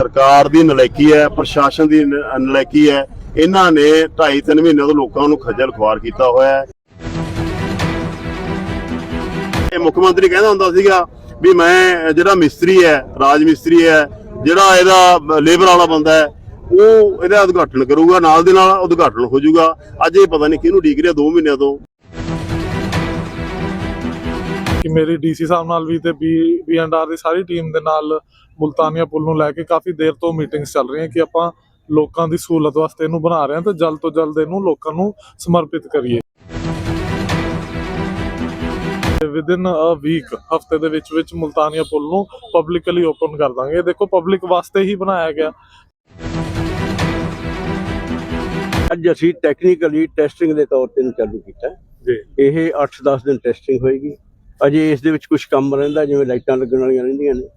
ਸਰਕਾਰ ਦੀ ਨਲਾਇਕੀ ਹੈ, ਪ੍ਰਸ਼ਾਸਨ ਦੀ ਨਲਾਇਕੀ ਹੈ। ਇਹਨਾਂ ਨੇ 2.5-3 ਮਹੀਨਿਆਂ ਤੋਂ ਲੋਕਾਂ ਨੂੰ ਖੱਜਲ ਖੁਆਰ ਕੀਤਾ ਹੋਇਆ ਹੈ। ਇਹ ਮੁੱਖ ਮੰਤਰੀ ਕਹਿੰਦਾ ਹੁੰਦਾ ਸੀਗਾ ਵੀ ਮੈਂ ਜਿਹੜਾ ਮਿਸਤਰੀ ਹੈ, ਰਾਜ ਮਿਸਤਰੀ ਹੈ, ਜਿਹੜਾ ਇਹਦਾ ਲੇਬਰ ਵਾਲਾ ਬੰਦਾ ਹੈ, ਉਹ ਇਹਦਾ ਉਦਘਾਟਨ ਕਰੂਗਾ, ਨਾਲ ਦੇ ਨਾਲ ਉਦਘਾਟਨ ਹੋ ਜਾਊਗਾ। ਅੱਜ ਇਹ ਪਤਾ ਨਹੀਂ ਕਿਹਨੂੰ ਡੀਕ ਰਿਹਾ 2 ਮਹੀਨਿਆਂ ਤੋਂ। ਕਿ ਮੇਰੀ ਡੀਸੀ ਸਾਹਿਬ ਨਾਲ ਵੀ ਤੇ ਬੀ ਬੀਐਨਆਰ ਦੀ ਸਾਰੀ ਟੀਮ ਦੇ ਨਾਲ ਮੁਲਤਾਨੀਆ ਪੁਲ ਨੂੰ ਲੈ ਕੇ ਕਾਫੀ ਦੇਰ ਤੋਂ ਮੀਟਿੰਗਸ ਚੱਲ ਰਹੀਆਂ ਕਿ ਆਪਾਂ ਲੋਕਾਂ ਦੀ ਸਹੂਲਤ ਵਾਸਤੇ ਇਹਨੂੰ ਬਣਾ ਰਹੇ ਹਾਂ ਤੇ ਜਲਦ ਤੋਂ ਜਲਦ ਇਹਨੂੰ ਲੋਕਾਂ ਨੂੰ ਸਮਰਪਿਤ ਕਰੀਏ। ਵਿਦਿਨ ਅ ਵੀਕ ਹਫ਼ਤੇ ਦੇ ਵਿੱਚ ਵਿੱਚ ਮੁਲਤਾਨੀਆ ਪੁਲ ਨੂੰ ਪਬਲਿਕਲੀ ਓਪਨ ਕਰ ਦਾਂਗੇ। ਇਹ ਦੇਖੋ ਪਬਲਿਕ ਵਾਸਤੇ ਹੀ ਬਣਾਇਆ ਗਿਆ। ਅੱਜ ਅਸੀਂ ਟੈਕਨੀਕਲੀ ਟੈਸਟਿੰਗ ਦੇ ਤੌਰ ਤੇ ਇਹਨੂੰ ਚਾਲੂ ਕੀਤਾ। ਜੀ। ਇਹ 8-10 ਦਿਨ ਟੈਸਟਿੰਗ ਹੋਏਗੀ। ਅਜੇ ਇਸ ਦੇ ਵਿੱਚ ਕੁਝ ਕੰਮ ਰਹਿੰਦਾ ਜਿਵੇਂ ਲਾਈਟਾਂ ਲੱਗਣ ਵਾਲੀਆਂ ਰਹਿੰਦੀਆਂ ਨੇ।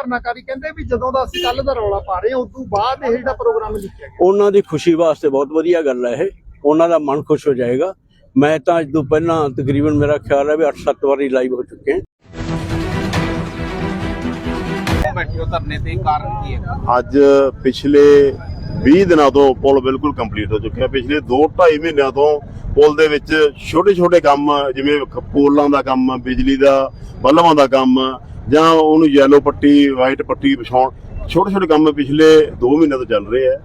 ਧਰਨਾਕਾਰੀ ਕਹਿੰਦੇ ਵੀ ਜਦੋਂ ਦਾ ਅਸੀਂ ਕੱਲ ਦਾ ਰੌਲਾ ਪਾ ਰਹੇ ਹਾਂ ਉਸ ਤੋਂ ਬਾਅਦ ਇਹ ਜਿਹੜਾ ਪ੍ਰੋਗਰਾਮ ਲਿਖਿਆ ਗਿਆ। ਉਹਨਾਂ ਦੀ ਖੁਸ਼ੀ ਵਾਸਤੇ ਬਹੁਤ ਵਧੀਆ ਗੱਲ ਹੈ ਇਹ। ਉਹਨਾਂ ਦਾ ਮਨ ਖੁਸ਼ ਹੋ ਜਾਏਗਾ। ਮੈਂ ਤਾਂ ਅੱਜ ਤੋਂ ਪਹਿਲਾਂ ਤਕਰੀਬਨ ਮੇਰਾ ਖਿਆਲ ਹੈ ਵੀ 8-7 ਵਾਰੀ ਲਾਈਵ ਹੋ ਚੁੱਕੇ ਹਾਂ। ਬੈਠੇ ਹੋ ਧਰਨੇ ਤੇ ਕਾਰਨ ਕੀ ਹੈ? ਅੱਜ ਪਿਛਲੇ 20 ਦਿਨਾਂ ਤੋਂ ਪੁਲ ਬਿਲਕੁਲ ਕੰਪਲੀਟ ਹੋ ਚੁੱਕਿਆ। ਪਿਛਲੇ 2-2.5 ਮਹੀਨਿਆਂ ਤੋਂ ਪੁਲ ਦੇ ਵਿੱਚ ਛੋਟੇ-ਛੋਟੇ ਕੰਮ ਜਿਵੇਂ ਪੋਲਾਂ ਦਾ ਕੰਮ ਬਿਜਲੀ ਦਾ ਬਲਬਾਂ ਦਾ ਕੰਮ ਜਾਂ ਉਹਨੂੰ ਯੈਲੋ ਪੱਟੀ ਵਾਈਟ ਪੱਟੀ ਵਿਛਾਉਣ। ਛੋਟੇ-ਛੋਟੇ ਕੰਮ ਪਿਛਲੇ 2 ਮਹੀਨਿਆਂ ਤੋਂ ਚੱਲ ਰਹੇ ਆ।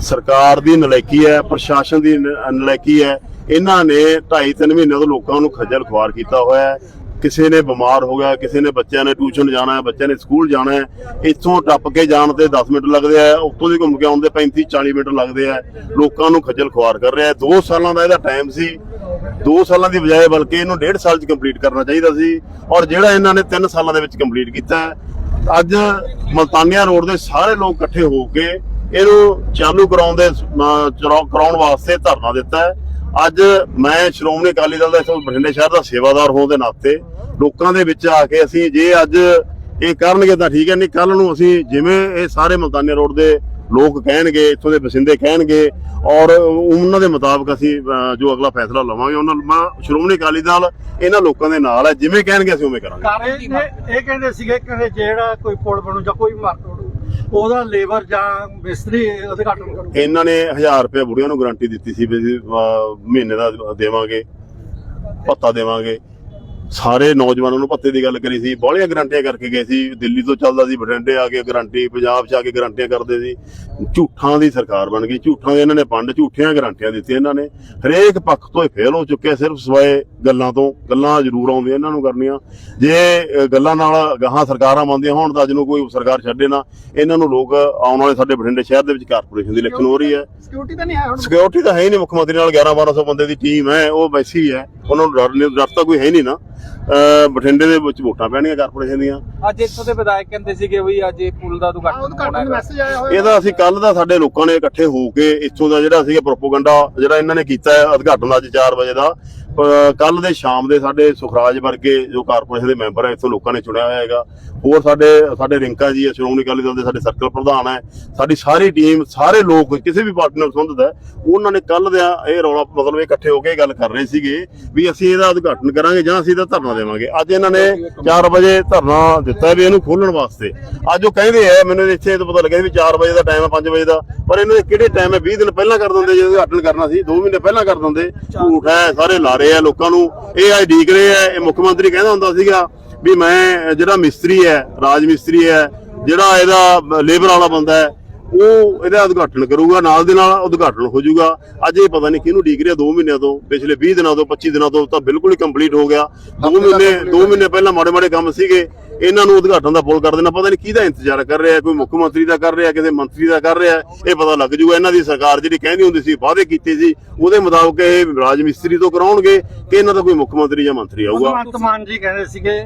ਸਰਕਾਰ ਦੀ ਨਲਾਇਕੀ ਹੈ, ਪ੍ਰਸ਼ਾਸਨ ਦੀ ਨ- ਨਲਾਇਕੀ ਹੈ। ਇਹਨਾਂ ਨੇ 2.5-3 ਮਹੀਨਿਆਂ ਤੋਂ ਲੋਕਾਂ ਨੂੰ ਖੱਜਲ ਖੁਆਰ ਕੀਤਾ ਹੋਇਆ ਹੈ। ਕਿਸੇ ਨੇ ਬਿਮਾਰ ਹੋ ਗਿਆ, ਕਿਸੇ ਨੇ ਬੱਚਿਆਂ ਨੇ ਟਿਊਸ਼ਨ ਜਾਣਾ ਹੈ, ਬੱਚਿਆਂ ਨੇ ਸਕੂਲ ਜਾਣਾ ਹੈ, ਇੱਥੋਂ ਟੱਪ ਕੇ ਜਾਣ ਤੇ 10 ਮਿੰਟ ਲੱਗਦੇ ਆ ਉੱਤੋਂ ਦੀ ਘੁੰਮ ਕੇ ਆਉਂਦੇ 35 40 ਮਿੰਟ ਲੱਗਦੇ ਆ, ਲੋਕਾਂ ਨੂੰ ਖੱਜਲ ਖੁਆਰ ਕਰ ਰਿਹਾ 2 ਸਾਲਾਂ ਦਾ ਇਹਦਾ ਟਾਈਮ ਸੀ। 2 ਸਾਲਾਂ ਦੀ ਬਜਾਏ ਬਲਕਿ ਇਹਨੂੰ 1.5 ਸਾਲ ਚ ਕੰਪਲੀਟ ਕਰਨਾ ਚਾਹੀਦਾ ਸੀ ਔਰ ਜਿਹੜਾ ਇਹਨਾਂ ਨੇ 3 ਸਾਲਾਂ ਦੇ ਵਿੱਚ ਕੰਪਲੀਟ ਕੀਤਾ ਅੱਜ ਮਲਤਾਨੀਆ ਰੋਡ ਦੇ ਸਾਰੇ ਲੋਕ ਇਕੱਠੇ ਹੋ ਕੇ ਇਹਨੂੰ ਚਾਲੂ ਕਰਾਉਣ ਦੇ ਕਰਾਉਣ ਵਾਸਤੇ ਧਰਨਾ ਦਿੱਤਾ ਹੈ। ਅੱਜ ਮੈਂ ਸ਼੍ਰੋਮਣੀ ਅਕਾਲੀ ਦਲ ਦਾ ਇਸ ਬਠਿੰਡੇ ਸ਼ਹਿਰ ਦਾ ਸੇਵਾਦਾਰ ਹੋਣ ਦੇ ਨਾਤੇ ਲੋਕਾਂ ਦੇ ਵਿੱਚ ਆ ਕੇ ਅਸੀਂ ਜੇ ਅੱਜ ਇਹ ਕਰਨਗੇ ਤਾਂ ਠੀਕ ਹੈ ਨਹੀਂ ਕੱਲ ਨੂੰ ਅਸੀਂ ਜਿਵੇਂ ਇਹ ਸਾਰੇ ਮਲਤਾਨੀਆ ਰੋਡ ਦੇ ਲੋਕ ਕਹਿਣਗੇ ਇੱਥੋਂ ਦੇ ਵਸਿੰਦੇ ਕਹਿਣਗੇ ਔਰ ਉਹਨਾਂ ਦੇ ਮੁਤਾਬਕ ਅਸੀਂ ਜੋ ਅਗਲਾ ਫੈਸਲਾ ਲਵਾਂਗੇ ਉਹਨਾਂ ਨੂੰ ਮੈਂ ਸ਼੍ਰੋਮਣੀ ਅਕਾਲੀ ਦਲ ਇਹਨਾਂ ਲੋਕਾਂ ਦੇ ਨਾਲ ਹੈ ਜਿਵੇਂ ਕਹਿਣਗੇ ਅਸੀਂ ਉਵੇਂ ਕਰਾਂਗੇ। ਇਹ ਕਹਿੰਦੇ ਸੀਗੇ ਕਿ ਜਿਹੜਾ ਕੋਈ ਪੁਲ ਬਣੂ ਜਾਂ ਕੋਈ ਮਾਰ ਤੋੜੂ ਉਹਦਾ ਲੇਬਰ ਜਾਂ ਮਿਸਤਰੀ ਉਦਘਾਟਨ ਕਰੂ। ਇਹਨਾਂ ਨੇ 1000 ਰੁਪਏ ਬੁੜੀਆਂ ਨੂੰ ਗਾਰੰਟੀ ਦਿੱਤੀ ਸੀ ਵੀ ਮਹੀਨੇ ਦਾ ਦੇਵਾਂਗੇ ਭੱਤਾ ਦੇਵਾਂਗੇ। ਸਾਰੇ ਨੌਜਵਾਨਾਂ ਨੂੰ ਭੱਤੇ ਦੀ ਗੱਲ ਕਰੀ ਸੀ, ਬਹੁਲੀਆਂ ਗਰੰਟੀਆਂ ਕਰਕੇ ਗਏ ਸੀ, ਦਿੱਲੀ ਤੋਂ ਚੱਲਦਾ ਸੀ ਬਠਿੰਡੇ ਆ ਕੇ ਗਰੰਟੀ, ਪੰਜਾਬ 'ਚ ਆ ਕੇ ਗਰੰਟੀਆਂ ਕਰਦੇ ਸੀ। ਝੂਠਾਂ ਦੀ ਸਰਕਾਰ ਬਣ ਗਈ, ਝੂਠਾਂ ਦੇ ਇਹਨਾਂ ਨੇ ਪੰਡ ਝੂਠੀਆਂ ਗਰੰਟੀਆਂ ਦਿੱਤੀਆਂ ਇਹਨਾਂ ਨੇ। ਹਰੇਕ ਪੱਖ ਤੋਂ ਇਹ ਫੇਲ ਹੋ ਚੁੱਕੇ ਸਿਰਫ ਸਵਾਏ ਗੱਲਾਂ ਤੋਂ ਗੱਲਾਂ ਜ਼ਰੂਰ ਆਉਂਦੀਆਂ ਇਹਨਾਂ ਨੂੰ ਕਰਨੀਆਂ। ਜੇ ਗੱਲਾਂ ਨਾਲ ਗਾਹਾਂ ਸਰਕਾਰਾਂ ਮੰਨਦੀਆਂ ਹੋਣ ਤਾਂ ਅੱਜ ਨੂੰ ਕੋਈ ਸਰਕਾਰ ਛੱਡੇ ਨਾ ਇਹਨਾਂ ਨੂੰ ਲੋਕ ਆਉਣ ਵਾਲੇ ਸਾਡੇ ਬਠਿੰਡੇ ਸ਼ਹਿਰ ਦੇ ਵਿੱਚ ਕਾਰਪੋਰੇਸ਼ਨ ਦੀ ਇਲੈਕਸ਼ਨ ਹੋ ਰਹੀ ਹੈ। ਸਿਕਿਉਰਿਟੀ ਤਾਂ ਨਹੀਂ ਹੈ ਹੁਣ। ਸਿਕਿਉਰਿਟੀ ਤਾਂ ਹੈ ਹੀ ਨਹੀਂ ਮੁੱਖ ਮੰਤਰੀ ਨਾਲ 11 1200 ਬੰਦੇ ਦੀ ਟੀਮ ਹੈ ਉਹ ਵੈਸੀ ਹੀ ਹੈ। ਉਹਨਾਂ ਨੂੰ ਡਰ ਨਹੀਂ ਡਰ ਤਾਂ ਕੋਈ ਹੈ ਨਹੀਂ ਨਾ। ਅਹ ਬਠਿੰਡੇ ਦੇ ਵਿੱਚ ਵੋਟਾਂ ਪੈਣੀਆਂ ਕਾਰਪੋਰੇਸ਼ਨ ਦੀਆਂ। ਅੱਜ ਇੱਥੋਂ ਦੇ ਵਿਧਾਇਕ ਕਹਿੰਦੇ ਸੀਗੇ ਵੀ ਅੱਜ ਇਹ ਪੁਲ ਦਾ ਉਦਘਾਟਨ ਹੋਣਾ ਹੈਗਾ। ਮੈਸੇਜ ਆਇਆ ਹੋਇਆ ਇਹਦਾ ਅਸੀਂ ਕੱਲ ਦਾ ਸਾਡੇ ਲੋਕਾਂ ਨੇ ਇਕੱਠੇ ਹੋ ਕੇ ਇੱਥੋਂ ਦਾ ਜਿਹੜਾ ਸੀਗਾ ਪ੍ਰੋਪੋਗੰਡਾ ਜਿਹੜਾ ਇਹਨਾਂ ਨੇ ਕੀਤਾ ਹੈ ਉਦਘਾਟਨ ਦਾ ਅੱਜ 4 ਵਜੇ ਦਾ। ਕੱਲ ਦੇ ਸ਼ਾਮ ਦੇ ਸਾਡੇ ਸੁਖਰਾਜ ਵਰਗੇ ਜੋ ਕਾਰਪੋਰੇਸ਼ਨ ਦੇ ਮੈਂਬਰ ਹੈ ਇੱਥੋਂ ਲੋਕਾਂ ਨੇ ਚੁਣਿਆ ਹੋਇਆ ਹੈਗਾ। ਹੋਰ ਸਾਡੇ ਸਾਡੇ ਰਿੰਕਾ ਜੀ ਹੈ ਸ਼੍ਰੋਮਣੀ ਅਕਾਲੀ ਦਲ ਦੇ ਸਾਡੇ ਸਰਕਲ ਪ੍ਰਧਾਨ ਹੈ ਸਾਡੀ ਸਾਰੀ ਟੀਮ ਸਾਰੇ ਲੋਕ ਕਿਸੇ ਵੀ ਪਾਰਟੀ ਨਾਲ ਸੰਬੰਧਿਤ ਹੈ ਉਹਨਾਂ ਨੇ ਕੱਲ ਦਾ ਇਹ ਰੌਲਾ ਮਤਲਬ ਇਹ ਇਕੱਠੇ ਹੋ ਕੇ ਇਹ ਗੱਲ ਕਰ ਰਹੇ ਸੀਗੇ ਵੀ ਅਸੀਂ ਇਹਦਾ ਉਦਘਾਟਨ ਕਰਾਂਗੇ ਜਾਂ ਅਸੀਂ ਇਹਦਾ ਧਰਨਾ ਦੇਵਾਂਗੇ। ਅੱਜ ਇਹਨਾਂ ਨੇ 4 ਵਜੇ ਧਰਨਾ ਦਿੱਤਾ ਵੀ ਇਹਨੂੰ ਖੋਲਣ ਵਾਸਤੇ। ਅੱਜ ਉਹ ਕਹਿੰਦੇ ਆ, ਮੈਨੂੰ ਇੱਥੇ ਤਾਂ ਪਤਾ ਲੱਗਿਆ ਵੀ 4 ਵਜੇ ਦਾ ਟਾਈਮ ਹੈ 5 ਵਜੇ ਦਾ। ਪਰ ਇਹਨਾਂ ਦੇ ਕਿਹੜੇ ਟਾਈਮ ਹੈ 20 ਦਿਨ ਪਹਿਲਾਂ ਕਰ ਦਿੰਦੇ ਜਦੋਂ ਉਦਘਾਟਨ ਕਰਨਾ ਸੀ 2 ਮਹੀਨੇ ਪਹਿਲਾਂ ਕਰ ਦਿੰਦੇ। ਝੂਠ ਹੈ, ਸਾਰੇ ਲਾ ਰਹੇ ਆ ਲੋਕਾਂ ਨੂੰ। ਇਹ ਅੱਜ ਡੀਕ ਰਹੇ ਆ, ਇਹ ਮੁੱਖ ਮੰਤਰੀ ਕਹਿੰਦਾ ਹੁੰਦਾ ਸੀਗਾ ਵੀ ਮੈਂ, ਜਿਹੜਾ ਮਿਸਤਰੀ ਹੈ, ਰਾਜ ਮਿਸਤਰੀ ਹੈ, ਜਿਹੜਾ ਇਹਦਾ ਲੇਬਰ ਵਾਲਾ ਬੰਦਾ ਹੈ ਉਹ ਇਹਦਾ ਉਦਘਾਟਨ ਕਰੂਗਾ ਨਾਲ ਦੇ ਨਾਲ ਉਦਘਾਟਨ ਹੋ ਜਾਊਗਾ। ਅੱਜ ਇਹ ਪਤਾ ਨਹੀਂ ਕਿਹਨੂੰ ਡੀਕ ਰਿਹਾ 2 ਮਹੀਨਿਆਂ ਤੋਂ ਪਿਛਲੇ 20 ਦਿਨਾਂ ਤੋਂ 25 ਦਿਨਾਂ ਤੋਂ ਤਾਂ ਬਿਲਕੁਲ ਹੀ ਕੰਪਲੀਟ ਹੋ ਗਿਆ। 2 ਮਹੀਨੇ 2 ਮਹੀਨੇ ਪਹਿਲਾਂ ਮਾੜੇ ਮਾੜੇ ਕੰਮ ਸੀਗੇ ਇਹਨਾਂ ਨੂੰ ਉਦਘਾਟਨ ਦਾ ਪੁੱਲ ਕਰ ਦੇਣਾ ਪਤਾ ਨਹੀਂ ਕਿਹਦਾ ਇੰਤਜ਼ਾਰ ਕਰ ਰਿਹਾ ਕੋਈ ਮੁੱਖ ਮੰਤਰੀ ਦਾ ਕਰ ਰਿਹਾ ਕਿਸੇ ਮੰਤਰੀ ਦਾ ਕਰ ਰਿਹਾ ਇਹ ਪਤਾ ਲੱਗ ਜੂਗਾ ਇਹਨਾਂ ਦੀ ਸਰਕਾਰ ਜਿਹੜੀ ਕਹਿੰਦੀ ਹੁੰਦੀ ਸੀ ਵਾਅਦੇ ਕੀਤੇ ਸੀ ਉਹਦੇ ਮੁਤਾਬਕ ਇਹ ਰਾਜ ਮਿਸਤਰੀ ਤੋਂ ਕਰਾਉਣਗੇ ਕਿ ਇਹਨਾਂ ਦਾ ਕੋਈ ਮੁੱਖ ਮੰਤਰੀ ਜਾਂ ਮੰਤਰੀ ਆਊਗਾ। ਭਗਵੰਤ ਮਾਨ ਜੀ ਕਹਿੰਦੇ ਸੀਗੇ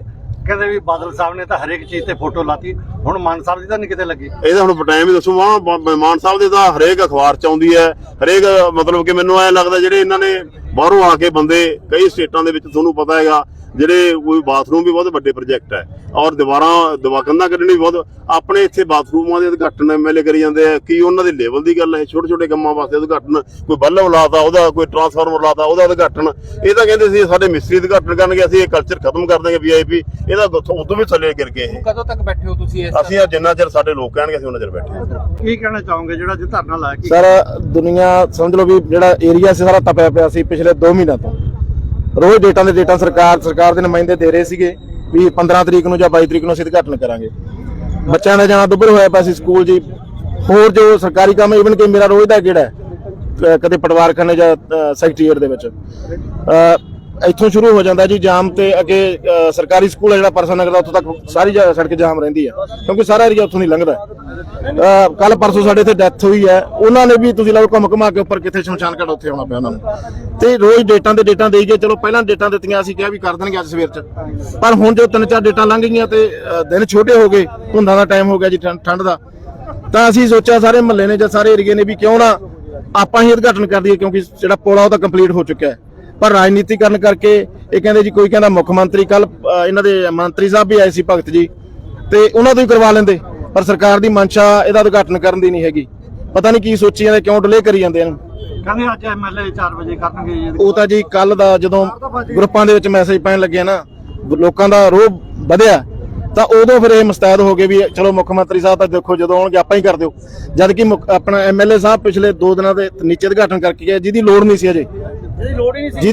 ਕਹਿੰਦੇ ਵੀ ਬਾਦਲ ਸਾਹਿਬ ਨੇ ਤਾਂ ਹਰੇਕ ਚੀਜ਼ ਤੇ ਫੋਟੋ ਲਾਤੀ। ਹੁਣ ਮਾਨ ਸਾਹਿਬ ਦੀ ਤਾਂ ਨਹੀਂ ਕਿਤੇ ਲੱਗੀ। ਇਹਦਾ ਹੁਣ ਟਾਈਮ ਹੀ ਦੱਸੋ ਮਾਨ ਮਾਨ ਸਾਹਿਬ ਦੇ ਤਾਂ ਹਰੇਕ ਅਖਬਾਰ ਚ ਆਉਂਦੀ ਹੈ। ਹਰੇਕ, ਮਤਲਬ ਕਿ ਮੈਨੂੰ ਐ ਲੱਗਦਾ ਜਿਹੜੇ ਇਹਨਾਂ ਨੇ ਬਾਹਰੋਂ ਆ ਕੇ ਬੰਦੇ ਕਈ ਸਟੇਟਾਂ ਦੇ ਵਿੱਚ ਤੁਹਾਨੂੰ ਪਤਾ ਹੈਗਾ ਜਿਹੜੇ ਕੋਈ ਬਾਥਰੂਮ ਵੀ ਬਹੁਤ ਵੱਡੇ ਪ੍ਰੋਜੈਕਟ ਹੈ। ਔਰ ਦੀਵਾਰਾਂ ਦੀਵਾ ਕੰਧਾਂ ਕੱਢਣੀ ਵੀ ਬਹੁਤ ਆਪਣੇ ਇੱਥੇ ਬਾਥਰੂਮਾਂ ਦੇ ਉਦਘਾਟਨ ਐਮਐਲਏ ਕਰੀ ਜਾਂਦੇ ਆ। ਕੀ ਉਹਨਾਂ ਦੇ ਲੈਵਲ ਦੀ ਗੱਲ ਹੈ? ਛੋਟੇ ਛੋਟੇ ਕੰਮਾਂ ਵਾਸਤੇ ਉਦਘਾਟਨ। ਕੋਈ ਬੱਲਬ ਲਾਤਾ ਉਹਦਾ ਕੋਈ ਟਰਾਂਸਫਾਰਮਰ ਲਾਤਾ ਉਹਦਾ ਉਦਘਾਟਨ। ਇਹ ਤਾਂ ਕਹਿੰਦੇ ਸੀ ਸਾਡੇ ਮਿਸਤਰੀ ਉਦਘਾਟਨ ਕਰਨਗੇ ਅਸੀਂ ਇਹ ਕਲਚਰ ਖਤਮ ਕਰ ਦਾਂਗੇ ਵੀਆਈਪੀ ਇਹਦਾ ਉਦੋਂ ਵੀ ਥੱਲੇ ਗਿਰ ਗਏ ਇਹ। ਕਦੋਂ ਤੱਕ ਬੈਠੇ ਹੋ ਤੁਸੀਂ ਇਸ ਅਸੀਂ ਆ ਜਿੰਨਾ ਚਿਰ ਸਾਡੇ ਲੋਕ ਕਹਿਣਗੇ ਅਸੀਂ ਉਹਨਾਂ ਚਿਰ ਬੈਠੇ ਹਾਂ। ਕੀ ਕਹਿਣਾ ਚਾਹੋਗੇ? ਜਿਹੜਾ ਅੱਜ ਧਰਨਾ ਲਾਇਆ ਕੀ ਸਰ ਦੁਨੀਆ ਸਮਝ ਲਓ ਵੀ ਜਿਹੜਾ ਏਰੀਆ ਸੀ ਸਾਰਾ ਤਪਿਆ ਪਿਆ ਸੀ ਪਿਛਲੇ 2 ਮਹੀਨਿਆਂ ਤੋਂ। ਰੋਜ਼ ਡੇਟਾਂ ਦੇ ਡੇਟਾ ਸਰਕਾਰ ਸਰਕਾਰ ਦੇ ਨੁਮਾਇੰਦੇ ਦੇ ਰਹੇ ਸੀਗੇ ਵੀ 15 ਤਰੀਕ ਨੂੰ ਜਾਂ 22 ਤਰੀਕ ਨੂੰ ਅਸੀਂ ਉਦਘਾਟਨ ਕਰਾਂਗੇ। ਬੱਚਿਆਂ ਦਾ ਜਾਣਾ ਦੁੱਭਰ ਹੋਇਆ ਪਿਆ ਸੀ ਸਕੂਲ ਜੀ। ਹੋਰ ਜੋ ਸਰਕਾਰੀ ਕੰਮ ਇਵਨ ਕਿ ਮੇਰਾ ਰੋਜ਼ ਦਾ ਕਿਹੜਾ ਕਦੇ ਪਟਵਾਰਖਾਨੇ ਜਾਂ ਸੈਕਟਰੀਏਟ ਦੇ ਵਿੱਚ। ਇੱਥੋਂ ਸ਼ੁਰੂ ਹੋ ਜਾਂਦਾ ਜੀ ਜਾਮ ਤੇ ਅੱਗੇ ਅ, ਸਰਕਾਰੀ ਸਕੂਲ ਹੈ ਜਿਹੜਾ ਪਰਸਨ ਨਗਰ ਦਾ ਉੱਥੋਂ ਤੱਕ ਸਾਰੀ ਸੜਕ ਜਾਮ ਰਹਿੰਦੀ ਹੈ ਕਿਉਂਕਿ ਸਾਰਾ ਏਰੀਆ ਉੱਥੋਂ ਨਹੀਂ ਲੰਘਦਾ। ਕੱਲ ਪਰਸੋਂ ਸਾਡੇ ਇੱਥੇ ਡੈਥ ਹੋਈ ਹੈ। ਉਹਨਾਂ ਨੇ ਵੀ ਤੁਸੀਂ ਲਓ ਘੁੰਮ ਘੁਮਾ ਕੇ ਉੱਪਰ ਕਿੱਥੇ ਸ਼ਮਸ਼ਾਨ ਘਾਟ ਉੱਥੇ ਆਉਣਾ ਪਿਆ ਉਹਨਾਂ ਨੂੰ। ਤੇ ਰੋਜ਼ ਡੇਟਾਂ ਦੇ ਡੇਟਾਂ ਦੇਈ ਗਏ ਚਲੋ ਪਹਿਲਾਂ ਡੇਟਾਂ ਦਿੱਤੀਆਂ ਅਸੀਂ ਕਿਹਾ ਵੀ ਕਰ ਦੇਣਗੇ ਅੱਜ ਸਵੇਰ ਚ। ਪਰ ਹੁਣ ਜੋ ਤਿੰਨ ਚਾਰ ਡੇਟਾਂ ਲੰਘ ਗਈਆਂ ਤੇ ਦਿਨ ਛੋਟੇ ਹੋ ਗਏ ਧੁੰਦਾਂ ਦਾ ਟਾਈਮ ਹੋ ਗਿਆ ਜੀ ਠੰਡ ਦਾ। ਤਾਂ ਅਸੀਂ ਸੋਚਿਆ ਸਾਰੇ ਮਹੱਲੇ ਨੇ ਜਾਂ ਸਾਰੇ ਏਰੀਏ ਨੇ ਵੀ ਕਿਉਂ ਨਾ ਆਪਾਂ ਹੀ ਉਦਘਾਟਨ ਕਰ ਦਈਏ ਕਿਉਂਕਿ ਜਿਹੜਾ ਪੁਲ ਉਹ ਤਾਂ ਕੰਪਲੀਟ ਹੋ ਚੁੱਕਿਆ ਹੈ। ਪਰ ਰਾਜਨੀਤੀਕਰਨ ਕਰਕੇ ਇਹ ਕਹਿੰਦੇ ਜੀ ਕੋਈ ਕਹਿੰਦਾ ਮੁੱਖ ਮੰਤਰੀ ਕੱਲ ਇਹਨਾਂ ਦੇ ਮੰਤਰੀ ਸਾਹਿਬ ਵੀ ਆਏ ਸੀ ਭਗਤ ਜੀ ਤੇ ਉਹਨਾਂ ਤੋਂ ਹੀ ਕਰਵਾ ਲੈਂਦੇ ਪਰ ਸਰਕਾਰ ਦੀ ਮਨਸ਼ਾ ਇਹਦਾ ਉਦਘਾਟਨ ਕਰਨ ਦੀ ਨਹੀਂ ਹੈਗੀ। ਪਤਾ ਨਹੀਂ ਕੀ ਸੋਚੀ ਜਾਂਦੇ ਕਿਉਂ ਡਿਲੇ ਕਰੀ ਜਾਂਦੇ ਇਹਨੂੰ ਕਹਿੰਦੇ ਅੱਜ ਐਮਐਲਏ 4 ਵਜੇ ਕਰਨਗੇ ਉਹ ਤਾਂ ਜੀ ਕੱਲ ਦਾ ਜਦੋਂ ਗਰੁੱਪਾਂ ਦੇ ਵਿੱਚ ਮੈਸੇਜ ਪੈਣ ਲੱਗੇ ਨਾ ਲੋਕਾਂ ਦਾ ਰੋਹ ਵਧਿਆ। ਤਾਂ ਉਦੋਂ ਫਿਰ ਇਹ ਮੁਸਤੈਦ ਹੋ ਗਏ ਵੀ ਚਲੋ ਮੁੱਖ ਮੰਤਰੀ ਸਾਹਿਬ ਤਾਂ ਦੇਖੋ ਜਦੋਂ ਆਉਣਗੇ ਆਪਾਂ ਹੀ ਕਰ ਦਿਓ। ਜਦ ਕਿ ਆਪਣਾ ਐਮਐਲਏ ਸਾਹਿਬ ਪਿਛਲੇ 2 ਦਿਨਾਂ ਦੇ ਨੀਚੇ ਉਦਘਾਟਨ ਕਰਕੇ ਗਏ ਜਿਹਦੀ ਲੋੜ ਨਹੀਂ ਸੀ ਅਜੇ। ਜਿਹਦੀ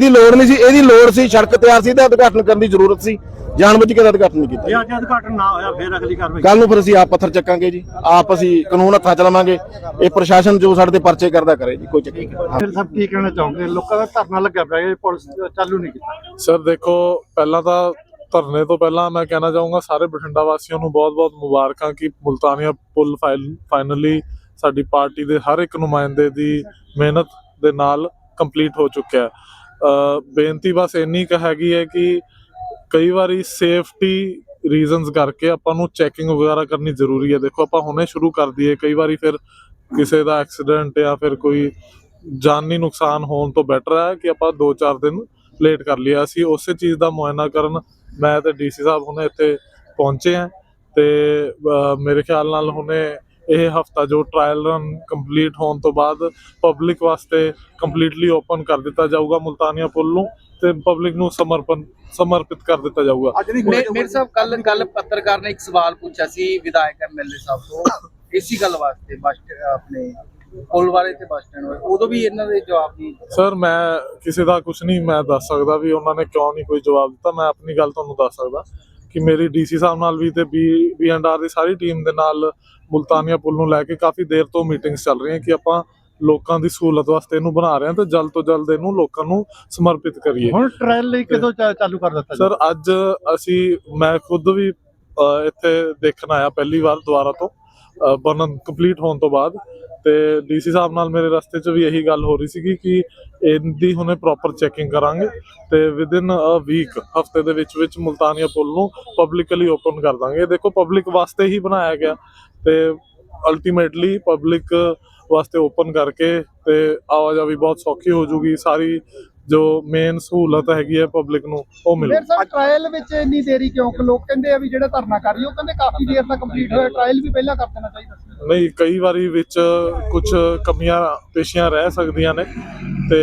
ਲੋੜ ਨਹੀਂ ਸੀ। ਇਹਦੀ ਲੋੜ ਸੀ ਸੜਕ ਤਿਆਰ ਸੀ ਤੇ ਉਦਘਾਟਨ ਕਰਨ ਦੀ ਜ਼ਰੂਰਤ ਸੀ। ਜਾਣਬੁੱਝ ਕੇ ਉਦਘਾਟਨ ਨਹੀਂ ਕੀਤਾ। ਜੇ ਅੱਜ ਉਦਘਾਟਨ ਨਾ ਹੋਇਆ ਫਿਰ ਅਗਲੀ ਕਾਰਵਾਈ। ਕੱਲ ਨੂੰ ਫਿਰ ਅਸੀਂ ਆਪ ਪੱਥਰ ਚੱਕਾਂਗੇ ਜੀ। ਆਪ ਅਸੀਂ ਕਾਨੂੰਨ ਹੱਥਾਂ ਚ ਲਵਾਂਗੇ। ਇਹ ਪ੍ਰਸ਼ਾਸਨ ਜੋ ਸਾਡੇ ਤੇ ਪਰਚੇ ਕਰਦਾ ਕਰੇ ਜੀ ਕੋਈ ਚੱਕਰ ਨਹੀਂ। ਫਿਰ ਸਭ ਕੀ ਕਹਿਣਾ ਚਾਹੋਗੇ? ਲੋਕਾਂ ਦਾ ਧਰਨਾ ਲੱਗਿਆ ਪਿਆ ਇਹ ਪੁਲਿਸ ਚਾਲੂ ਨਹੀਂ ਕੀਤਾ। ਸਰ ਦੇਖੋ ਪਹਿਲਾਂ ਤਾਂ ਧਰਨੇ ਤੋਂ ਪਹਿਲਾਂ ਮੈਂ ਕਹਿਣਾ ਚਾਹੂੰਗਾ ਸਾਰੇ ਬਠਿੰਡਾ ਵਾਸੀਆਂ ਨੂੰ ਬਹੁਤ-ਬਹੁਤ ਮੁਬਾਰਕਾਂ ਕਿ ਮੁਲਤਾਨੀਆ ਪੁਲ ਫਾਈਨਲੀ ਸਾਡੀ ਪਾਰਟੀ ਦੇ ਹਰ ਇੱਕ ਨੁਮਾਇੰਦੇ ਦੀ ਮਿਹਨਤ ਦੇ ਨਾਲ ਕੰਪਲੀਟ ਹੋ ਚੁੱਕਿਆ ਹੈ। ਬੇਨਤੀ ਬਸ ਇੰਨੀ ਕੁ ਹੈਗੀ ਹੈ ਕਿ ਕਈ ਵਾਰੀ ਸੇਫਟੀ ਰੀਜ਼ਨਸ ਕਰਕੇ ਆਪਾਂ ਨੂੰ ਚੈਕਿੰਗ ਵਗੈਰਾ ਕਰਨੀ ਜ਼ਰੂਰੀ ਹੈ। ਦੇਖੋ, ਆਪਾਂ ਹੁਣੇ ਸ਼ੁਰੂ ਕਰ ਦਈਏ, ਕਈ ਵਾਰੀ ਫਿਰ ਕਿਸੇ ਦਾ ਐਕਸੀਡੈਂਟ ਜਾਂ ਫਿਰ ਕੋਈ ਜਾਨੀ ਨੁਕਸਾਨ ਹੋਣ ਤੋਂ ਬੈਟਰ ਹੈ ਕਿ ਆਪਾਂ 2-4 ਦਿਨ ਲੇਟ ਕਰ ਲਿਆ ਅਸੀਂ ਉਸੇ ਚੀਜ਼ ਦਾ ਮੁਆਇਨਾ ਕਰਨ ਮੈਂ ਤੇ ਡੀਸੀ ਸਾਹਿਬ ਹੁਣੇ ਇੱਥੇ ਪਹੁੰਚੇ ਆ ਤੇ ਮੇਰੇ ਖਿਆਲ ਨਾਲ ਹੁਣੇ ਇਹ ਹਫਤਾ ਜੋ ਟ੍ਰਾਇਲ ਰਨ ਕੰਪਲੀਟ ਹੋਣ ਤੋਂ ਬਾਅਦ ਪਬਲਿਕ ਵਾਸਤੇ ਕੰਪਲੀਟਲੀ ਓਪਨ ਕਰ ਦਿੱਤਾ ਜਾਊਗਾ ਮੁਲਤਾਨੀਆ ਪੁਲ ਨੂੰ ਤੇ ਪਬਲਿਕ ਨੂੰ ਸਮਰਪਣ ਸਮਰਪਿਤ ਕਰ ਦਿੱਤਾ ਜਾਊਗਾ। ਮੇਰੇ ਸਾਹਿਬ ਕੱਲ ਕੱਲ ਪੱਤਰਕਾਰ ਨੇ ਇੱਕ ਸਵਾਲ ਪੁੱਛਿਆ ਸੀ ਵਿਧਾਇਕ ਐਮਐਲਏ ਸਾਹਿਬ ਤੋਂ ਇਸੀ ਗੱਲ ਵਾਸਤੇ ਬਸ ਆਪਣੇ ਪੁਲ ਬਾਰੇ ਤੇ ਬੱਸ ਸਟੈਂਡ ਬਾਰੇ ਉਦੋਂ ਵੀ ਇਹਨਾਂ ਦੇ ਜਵਾਬ ਨਹੀਂ ਸਰ ਮੈਂ ਕਿਸੇ ਦਾ ਕੁਝ ਨਹੀਂ ਮੈਂ ਦੱਸ ਸਕਦਾ ਵੀ ਉਹਨਾਂ ਨੇ ਕਿਉਂ ਨਹੀਂ ਕੋਈ ਜਵਾਬ ਦਿੱਤਾ। ਮੈਂ ਆਪਣੀ ਗੱਲ ਤੁਹਾਨੂੰ ਦੱਸ ਸਕਦਾ ਕਿ ਮੇਰੀ ਡੀਸੀ ਸਾਹਿਬ ਨਾਲ ਵੀ ਤੇ ਬੀ ਬੀ ਐਂਡ ਆਰ ਦੀ ਸਾਰੀ ਟੀਮ ਦੇ ਨਾਲ ਮੁਲਤਾਨੀਆ ਪੁਲ ਨੂੰ ਲੈ ਕੇ ਕਾਫੀ ਦੇਰ ਤੋਂ ਮੀਟਿੰਗਸ ਚੱਲ ਰਹੀਆਂ ਕਿ ਆਪਾਂ ਲੋਕਾਂ ਦੀ ਸਹੂਲਤ ਵਾਸਤੇ ਇਹਨੂੰ ਬਣਾ ਰਹੇ ਹਾਂ ਤੇ ਜਲਦ ਤੋਂ ਜਲਦ ਇਹਨੂੰ ਲੋਕਾਂ ਨੂੰ ਸਮਰਪਿਤ ਕਰੀਏ। ਹੁਣ ਟ੍ਰਾਇਲ ਲਈ ਕਦੋਂ ਚਾਲੂ ਕਰ ਦਿੱਤਾ ਜੀ? ਸਰ ਅੱਜ ਅਸੀਂ ਮੈਂ ਖੁਦ ਵੀ ਇੱਥੇ ਦੇਖਣ ਆਇਆ ਪਹਿਲੀ ਵਾਰ ਦੁਬਾਰਾ ਤੋਂ ਬਣਨ ਕੰਪਲੀਟ ਹੋਣ ਤੋਂ ਬਾਅਦ। ਤੇ ਡੀਸੀ ਸਾਹਿਬ ਨਾਲ ਮੇਰੇ ਰਸਤੇ 'ਚ ਵੀ ਇਹੀ ਗੱਲ ਹੋ ਰਹੀ ਸੀਗੀ ਕਿ ਇਹਦੀ ਹੁਣੇ ਪ੍ਰੋਪਰ ਚੈਕਿੰਗ ਕਰਾਂਗੇ ਤੇ ਵਿਦਿਨ ਅ ਵੀਕ ਹਫ਼ਤੇ ਦੇ ਵਿੱਚ ਵਿੱਚ ਮੁਲਤਾਨੀਆ ਪੁਲ ਨੂੰ ਪਬਲਿਕਲੀ ਓਪਨ ਕਰ ਦਾਂਗੇ। ਦੇਖੋ ਪਬਲਿਕ ਵਾਸਤੇ ਹੀ ਬਣਾਇਆ ਗਿਆ ਤੇ ਅਲਟੀਮੇਟਲੀ ਪਬਲਿਕ ਵਾਸਤੇ ਓਪਨ ਕਰਕੇ ਤੇ ਆਵਾਜਾਈ ਬਹੁਤ ਸੌਖੀ ਹੋ ਜੂਗੀ। ਸਾਰੀ ਜੋ ਮੇਨ ਸਹੂਲਤ ਹੈਗੀ ਹੈ ਪਬਲਿਕ ਨੂੰ, ਉਹ ਮਿਲੂ। ਸਰ ਟ੍ਰਾਇਲ ਵਿੱਚ ਇੰਨੀ ਦੇਰੀ ਕਿਉਂ? ਲੋਕ ਕਹਿੰਦੇ ਆ ਵੀ ਜਿਹੜਾ ਧਰਨਾ ਕਰ ਰਹੀ ਉਹ ਕਹਿੰਦੇ ਕਾਫੀ ਦੇਰ ਤੱਕ ਕੰਪਲੀਟ ਹੋਇਆ। ਟ੍ਰਾਇਲ ਵੀ ਪਹਿਲਾਂ ਕਰ ਦੇਣਾ ਚਾਹੀਦਾ ਨਹੀਂ ਕਈ ਵਾਰੀ ਵਿੱਚ ਕੁਝ ਕਮੀਆਂ ਪੇਸ਼ੀਆਂ ਰਹਿ ਸਕਦੀਆਂ ਨੇ ਤੇ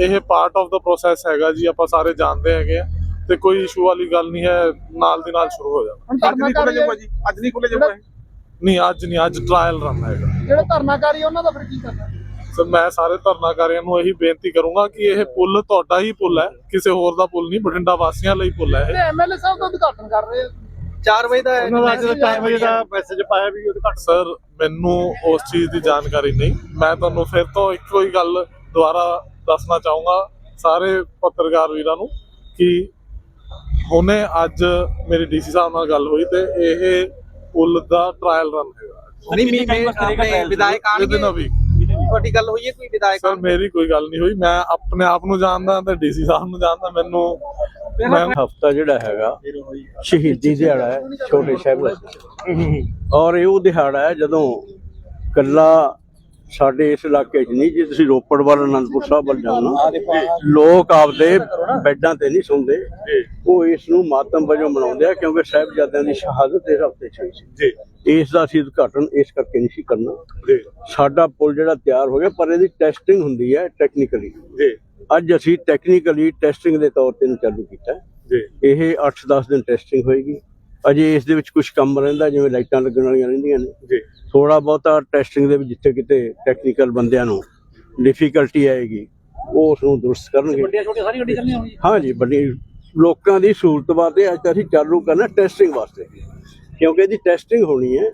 ਇਹ ਪਾਰਟ ਆਫ ਦਾ ਪ੍ਰੋਸੈਸ ਹੈਗਾ ਜੀ ਆਪਾਂ ਸਾਰੇ ਜਾਣਦੇ ਹੈਗੇ ਆ ਤੇ ਕੋਈ ਇਸ਼ੂ ਵਾਲੀ ਗੱਲ ਨਹੀਂ ਹੈ ਨਾਲ ਦੀ ਨਾਲ ਸ਼ੁਰੂ ਹੋ ਜਾਣਾ ਜੀ ਅੱਜ ਨਹੀਂ ਖੁੱਲੇ ਜਿਹੜਾ ਨਹੀਂ ਅੱਜ ਨਹੀਂ ਅੱਜ ਟ੍ਰਾਇਲ ਰਨ ਹੈਗਾ। ਜਿਹੜਾ ਧਰਨਾ ਕਰ ਰਹੀ ਉਹਨਾਂ ਦਾ ਫਿਰ ਕੀ ਕਰਨਾ? ਸੋ ਮੈਂ ਸਾਰੇ ਧਰਨਾਕਾਰੀਆਂ ਨੂੰ ਇਹੀ ਬੇਨਤੀ ਕਰੂੰਗਾ ਕਿ ਇਹ ਪੁੱਲ ਤੁਹਾਡਾ ਹੀ ਪੁੱਲ ਹੈ ਕਿਸੇ ਹੋਰ ਦਾ ਪੁੱਲ ਨਹੀਂ ਬਠਿੰਡਾ ਵਾਸੀਆਂ ਲਈ ਪੁੱਲ ਹੈ ਇਹ। ਐਮਐਲਏ ਸਾਹਿਬ ਦਾ ਉਦਘਾਟਨ ਕਰ ਰਹੇ 4 ਵਜੇ ਦਾ ਉਹਨਾਂ ਦਾ ਅੱਜ ਦਾ ਟਾਈਮ ਵਜੇ ਦਾ ਮੈਸੇਜ ਪਾਇਆ ਵੀ ਉਦਘਾਟਨ ਸਰ ਮੈਨੂੰ ਉਸ ਚੀਜ਼ ਦੀ ਜਾਣਕਾਰੀ ਨਹੀਂ। ਮੈਂ ਤੁਹਾਨੂੰ ਫਿਰ ਤੋਂ ਇੱਕੋ ਹੀ ਗੱਲ ਦੁਬਾਰਾ ਦੱਸਣਾ ਚਾਹੂੰਗਾ ਸਾਰੇ ਪੱਤਰਕਾਰ ਵੀਰਾਂ ਨੂੰ ਕਿ ਹੁਣੇ ਅੱਜ ਮੇਰੀ ਡੀਸੀ ਸਾਹਿਬ ਨਾਲ ਗੱਲ ਹੋਈ ਤੇ ਇਹ ਪੁੱਲ ਦਾ ਟ੍ਰਾਇਲ ਰਨ ਹੈਗਾ। ਨਹੀਂ ਮੀ ਮੇ ਆਪਣੇ ਵਿਧਾਇਕ ਆਣਗੇ ਤੁਹਾਡੀ ਗੱਲ ਹੋਈ ਹੈ ਕੋਈ ਵਿਧਾਇਕ ਸਰ ਮੇਰੀ ਕੋਈ ਗੱਲ ਨਹੀਂ ਹੋਈ। ਮੈਂ ਆਪਣੇ ਆਪ ਨੂੰ ਜਾਣਦਾ ਤੇ ਡੀਸੀ ਸਾਹਿਬ ਨੂੰ ਜਾਣਦਾ। ਮੈਨੂੰ ਮੈਂ ਹਫਤਾ ਜਿਹੜਾ ਹੈਗਾ ਸ਼ਹੀਦੀ ਦਿਹਾੜਾ ਹੈ ਛੋਟੇ ਸਾਹਿਬ ਔਰ ਇਹ ਉਹ ਦਿਹਾੜਾ ਹੈ ਜਦੋਂ ਕੱਲਾ ਸਾਡੇ ਇਸ ਇਲਾਕੇ 'ਚ ਨਹੀਂ ਜੇ ਤੁਸੀਂ ਰੋਪੜ ਵੱਲ ਅਨੰਦਪੁਰ ਸਾਹਿਬ ਵੱਲ ਜਾਣਾ ਲੋਕ ਆਪਦੇ ਬੈੱਡਾਂ ਤੇ ਨਹੀਂ ਸੌਂਦੇ। ਉਹ ਇਸ ਨੂੰ ਮਾਤਮ ਵਜੋਂ ਮਨਾਉਂਦੇ ਆ ਕਿਉਂਕਿ ਸਾਹਿਬਜ਼ਾਦਿਆਂ ਦੀ ਸ਼ਹਾਦਤ ਇਸ ਹਫ਼ਤੇ 'ਚ ਹੋਈ ਸੀ। ਇਸ ਦਾ ਅਸੀਂ ਉਦਘਾਟਨ ਇਸ ਕਰਕੇ ਨਹੀਂ ਸੀ ਕਰਨਾ। ਸਾਡਾ ਪੁਲ ਜਿਹੜਾ ਤਿਆਰ ਹੋ ਗਿਆ ਪਰ ਇਹਦੀ ਟੈਸਟਿੰਗ ਹੁੰਦੀ ਹੈ ਟੈਕਨੀਕਲੀ ਜੀ। ਅੱਜ ਅਸੀਂ ਟੈਕਨੀਕਲੀ ਟੈਸਟਿੰਗ ਦੇ ਤੌਰ ਤੇ ਚਾਲੂ ਕੀਤਾ ਹੈ। ਜੀ। ਇਹ 8-10 ਦਿਨ ਟੈਸਟਿੰਗ ਹੋਏਗੀ। ਅਜੇ ਇਸ ਦੇ ਵਿੱਚ ਕੁਝ ਕੰਮ ਰਹਿੰਦਾ ਜਿਵੇਂ ਲਾਈਟਾਂ ਲੱਗਣ ਵਾਲੀਆਂ ਰਹਿੰਦੀਆਂ ਨੇ। ਜੀ। ਥੋੜਾ ਬਹੁਤਾ ਟੈਸਟਿੰਗ ਦੇ ਵਿੱਚ ਜਿੱਥੇ ਕਿਤੇ ਟੈਕਨੀਕਲ ਬੰਦਿਆਂ ਨੂੰ ਡਿਫਿਕਲਟੀ ਆਏਗੀ ਉਹ ਉਸ ਨੂੰ ਦੁਰਸਤ ਕਰਨਗੇ। ਵੱਡੀਆਂ ਛੋਟੀਆਂ ਸਾਰੀ ਗੱਡੀ ਚੱਲਣੀ ਹੋਣੀ ਹਾਂ ਜੀ ਵੱਡੀ ਲੋਕਾਂ ਦੀ ਸਹੂਲਤ ਵਾਸਤੇ ਅੱਜ ਅਸੀਂ ਚਾਲੂ ਕਰਨਾ ਟੈਸਟਿੰਗ ਵਾਸਤੇ। ਕਿਉਂਕਿ ਇਹਦੀ ਟੈਸਟਿੰਗ ਹੋਣੀ ਹੈ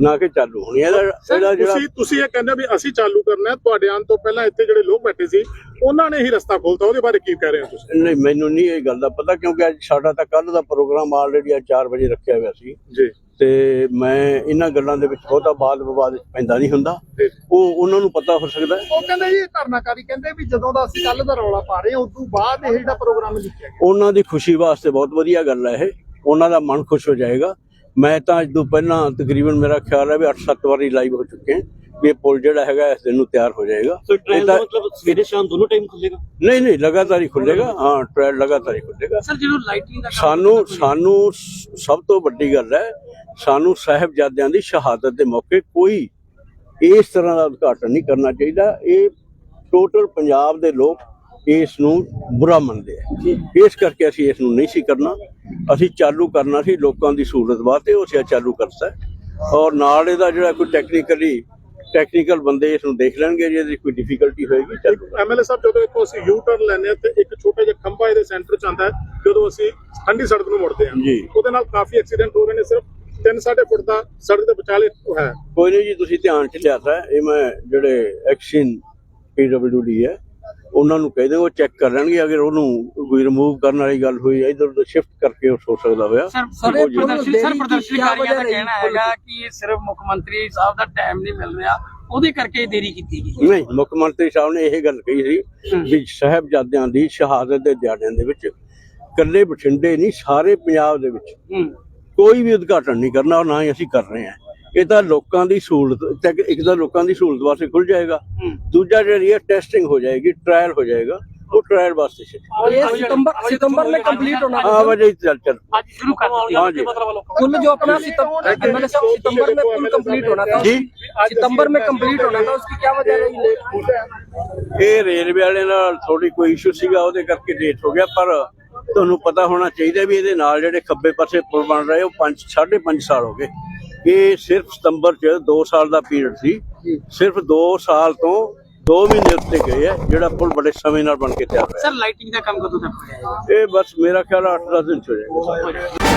ਨਾ ਕਿ ਚਾਲੂ ਹੋਣੀ ਹੈ। ਇਹਦਾ ਜਿਹੜਾ ਤੁਸੀਂ ਤੁਸੀਂ ਇਹ ਕਹਿੰਦੇ ਵੀ ਅਸੀਂ ਚਾਲੂ ਕਰਨਾ ਹੈ ਤੁਹਾਡੇ ਆਉਣ ਤੋਂ ਪਹਿਲਾਂ ਇੱਥੇ ਜਿਹੜੇ ਲੋਕ ਬੈਠੇ ਸੀ ਉਹਨਾਂ ਨੇ ਹੀ ਰਸਤਾ ਖੋਲਤਾ ਉਹਦੇ ਬਾਰੇ ਕੀ ਕਹਿ ਰਹੇ ਹੋ ਤੁਸੀਂ? ਨਹੀਂ ਮੈਨੂੰ ਨਹੀਂ ਇਹ ਗੱਲ ਦਾ ਪਤਾ ਕਿਉਂਕਿ ਅੱਜ ਸਾਡਾ ਤਾਂ ਕੱਲ ਦਾ ਪ੍ਰੋਗਰਾਮ ਆਲਰੇਡੀ ਅੱਜ 4 ਵਜੇ ਰੱਖਿਆ ਹੋਇਆ ਸੀ। ਜੀ। ਤੇ ਮੈਂ ਇਹਨਾਂ ਗੱਲਾਂ ਦੇ ਵਿੱਚ ਬਹੁਤਾ ਬਾਦ ਵਿਵਾਦ ਪੈਂਦਾ ਨਹੀਂ ਹੁੰਦਾ। ਉਹ ਉਹਨਾਂ ਨੂੰ ਪਤਾ ਹੋ ਸਕਦਾ। ਉਹ ਕਹਿੰਦੇ ਜੀ ਧਰਨਾਕਾਰੀ ਕਹਿੰਦੇ ਵੀ ਜਦੋਂ ਦਾ ਅਸੀਂ ਕੱਲ ਦਾ ਰੌਲਾ ਪਾ ਰਹੇ ਹਾਂ ਉਸ ਤੋਂ ਬਾਅਦ ਇਹ ਜਿਹੜਾ ਪ੍ਰੋਗਰਾਮ ਲਿਖਿਆ ਗਿਆ। ਉਹਨਾਂ ਦੀ ਖੁਸ਼ੀ ਵਾਸਤੇ ਬਹੁਤ ਵਧੀਆ ਗੱਲ ਹੈ ਇਹ। ਉਹਨਾਂ ਦਾ ਮਨ ਖੁਸ਼ ਹੋ ਜਾਏਗਾ। ਮੈਂ ਤਾਂ ਅੱਜ ਤੋਂ ਪਹਿਲਾਂ ਤਕਰੀਬਨ ਮੇਰਾ ਖਿਆਲ ਹੈ ਵੀ 8-7 ਵਾਰੀ ਲਾਈਵ ਹੋ ਚੁੱਕੇ ਹਾਂ ਵੀ ਇਹ ਪੁਲ ਜਿਹੜਾ ਹੈਗਾ ਇਸ ਦਿਨ ਨੂੰ ਤਿਆਰ ਹੋ ਜਾਏਗਾ। ਇਹ ਤਾਂ- ਸਵੇਰੇ ਸ਼ਾਮ ਦੋਨੋਂ ਟਾਈਮ ਖੁੱਲੇਗਾ? ਨਹੀਂ ਨਹੀਂ ਲਗਾਤਾਰ ਹੀ ਖੁੱਲੇਗਾ। ਹਾਂ ਟ੍ਰਾਇਲ ਲਗਾਤਾਰ ਹੀ ਖੁੱਲੇਗਾ। ਸਰ ਜਦੋਂ ਲਾਈਟਿੰਗ ਦਾ ਕੰਮ ਸਾਨੂੰ ਸਾਨੂੰ ਸਭ ਤੋਂ ਵੱਡੀ ਗੱਲ ਹੈ ਸਾਨੂੰ ਸਾਹਿਬਜ਼ਾਦਿਆਂ ਦੀ ਸ਼ਹਾਦਤ ਦੇ ਮੌਕੇ ਕੋਈ ਇਸ ਤਰ੍ਹਾਂ ਦਾ ਉਦਘਾਟਨ ਨਹੀਂ ਕਰਨਾ ਚਾਹੀਦਾ। ਇਹ ਟੋਟਲ ਪੰਜਾਬ ਦੇ ਲੋਕ ਇਸ ਨੂੰ ਬੁਰਾ ਮੰਨਦੇ ਆ ਇਸ ਕਰਕੇ ਅਸੀਂ ਇਸ ਨੂੰ ਨਹੀਂ ਸੀ ਕਰਨਾ ਅਸੀਂ ਚਾਲੂ ਕਰਨਾ ਸੀ ਲੋਕਾਂ ਦੀ ਸਹੂਲਤ ਵਾਸਤੇ ਉਹ ਅਸੀਂ ਚਾਲੂ ਕਰਤਾ। ਔਰ ਨਾਲ ਇਹਦਾ ਜਿਹੜਾ ਕੋਈ ਟੈਕਨੀਕਲੀ ਟੈਕਨੀਕਲ ਬੰਦੇ ਇਸ ਨੂੰ ਦੇਖ ਲੈਣਗੇ ਜੇ ਇਹਦੀ ਕੋਈ ਡਿਫਿਕਲਟੀ ਹੋਏਗੀ ਚਾਲੂ ਐਮਐਲਏ ਸਾਹਿਬ ਜਦੋਂ ਇੱਥੋਂ ਅਸੀਂ ਯੂ ਟਰਨ ਹਾਂ ਤੇ ਇੱਕ ਛੋਟਾ ਜਿਹਾ ਖੰਭਾ ਇਹਦੇ ਸੈਂਟਰ ਚ ਆਉਂਦਾ ਹੈ ਜਦੋਂ ਅਸੀਂ ਠੰਡੀ ਸੜਕ ਨੂੰ ਮੁੜਦੇ ਹਾਂ ਜੀ। ਉਹਦੇ ਨਾਲ ਕਾਫੀ ਐਕਸੀਡੈਂਟ ਹੋ ਰਹੇ ਨੇ ਸਿਰਫ 3.5 ਫੁੱਟ ਦਾ ਸੜਕ ਦੇ ਵਿਚਾਲੇ ਹੈ ਕੋਈ ਨਹੀਂ ਜੀ ਤੁਸੀਂ ਧਿਆਨ ਚ ਲਿਆਤਾ। ਇਹ ਮੈਂ ਜਿਹੜੇ ਐਕਸ਼ਨ ਪੀਡਬਲਯੂਡੀ ਹੈ ਉਹਨਾਂ ਨੂੰ ਕਹਿ ਦਿਓ ਉਹ ਚੈੱਕ ਕਰ ਲੈਣਗੇ ਅਗਰ ਉਹਨੂੰ ਕੋਈ ਰਿਮੂਵ ਕਰਨ ਵਾਲੀ ਗੱਲ ਹੋਈ ਇਧਰ ਉਧਰ ਸ਼ਿਫਟ ਕਰਕੇ ਉਹ ਹੋ ਸਕਦਾ ਹੋਇਆ ਸਰ ਸਰ, ਪ੍ਰਦਰਸ਼ਨਕਾਰੀਆਂ ਦਾ ਕਹਿਣਾ ਹੈਗਾ ਕਿ ਇਹ ਸਿਰਫ ਮੁੱਖ ਮੰਤਰੀ ਸਾਹਿਬ ਦਾ ਟਾਈਮ ਨਹੀਂ ਮਿਲ ਰਿਹਾ ਉਹਦੇ ਕਰਕੇ ਇਹ ਦੇਰੀ ਕੀਤੀ ਗਈ। ਨਹੀਂ ਮੁੱਖ ਮੰਤਰੀ ਸਾਹਿਬ ਨੇ ਇਹ ਗੱਲ ਕਹੀ ਸੀ ਵੀ ਸਾਹਿਬਜ਼ਾਦਿਆਂ ਦੀ ਸ਼ਹਾਦਤ ਦੇ ਦਿਹਾੜਿਆਂ ਦੇ ਵਿੱਚ ਇਕੱਲੇ ਬਠਿੰਡੇ ਨਹੀਂ ਸਾਰੇ ਪੰਜਾਬ ਦੇ ਵਿੱਚ ਹੂੰ। ਕੋਈ ਵੀ ਉਦਘਾਟਨ ਨਹੀਂ ਕਰਨਾ ਔਰ ਨਾ ਹੀ ਅਸੀਂ ਕਰ ਰਹੇ ਹਾਂ। ਇਹ ਤਾਂ ਲੋਕਾਂ ਦੀ ਸਹੂਲਤ ਤੱਕ ਇੱਕ ਤਾਂ ਲੋਕਾਂ ਦੀ ਸਹੂਲਤ ਵਾਸਤੇ ਖੁੱਲ ਜਾਏਗਾ ਦੂਜਾ ਜਿਹੜੀ ਹੈ ਟੈਸਟਿੰਗ ਹੋ ਜਾਏਗੀ ਟ੍ਰਾਇਲ ਹੋ ਜਾਏਗਾ ਉਹ ਟ੍ਰਾਇਲ ਵਾਸਤੇ ਸੀ ये सितंबर सितंबर में कंप्लीट होना ਹਾਂ ਵਜੇ ਚੱਲ ਚੱਲ ਅੱਜ ਸ਼ੁਰੂ ਕਰ ਦਿੱਤੀ हाँ जी। कुल जो अपना सितंबर एमएलए साहब सितंबर में कुल कंप्लीट होना था जी सितंबर में कंप्लीट होना था उसकी क्या वजह रही लेट ਇਹ ਰੇਲਵੇ ਵਾਲੇ ਨਾਲ ਥੋੜੀ ਕੋਈ ਇਸ਼ੂ ਸੀਗਾ ਉਹਦੇ ਕਰਕੇ ਲੇਟ ਹੋ ਗਿਆ ਪਰ ਤੁਹਾਨੂੰ ਪਤਾ ਹੋਣਾ ਚਾਹੀਦਾ ਵੀ ਇਹਦੇ ਨਾਲ ਜਿਹੜੇ ਖੱਬੇ ਪਾਸੇ ਪੁਲ ਬਣ ਰਹੇ ਉਹ 5 5.5 ਸਾਲ ਹੋ ਗਏ ਇਹ ਸਿਰਫ ਸਤੰਬਰ ਚ 2 ਸਾਲ ਦਾ ਪੀਰੀਅਡ ਸੀ। ਸਿਰਫ 2 ਸਾਲ ਤੋਂ 2 ਮਹੀਨੇ ਉੱਤੇ ਗਏ ਆ ਜਿਹੜਾ ਪੁਲ ਬੜੇ ਸਮੇਂ ਨਾਲ ਬਣ ਕੇ ਤਿਆਰ ਹੋਇਆ। ਸਰ ਲਾਈਟਿੰਗ ਦਾ ਕੰਮ ਕਦੋਂ ਤੱਕ ਹੋ? ਜਾਏਗਾ ਇਹ ਬਸ ਮੇਰਾ ਖਿਆਲ 8-10 ਦਿਨ ਚ ਹੋ ਜਾਏਗਾ।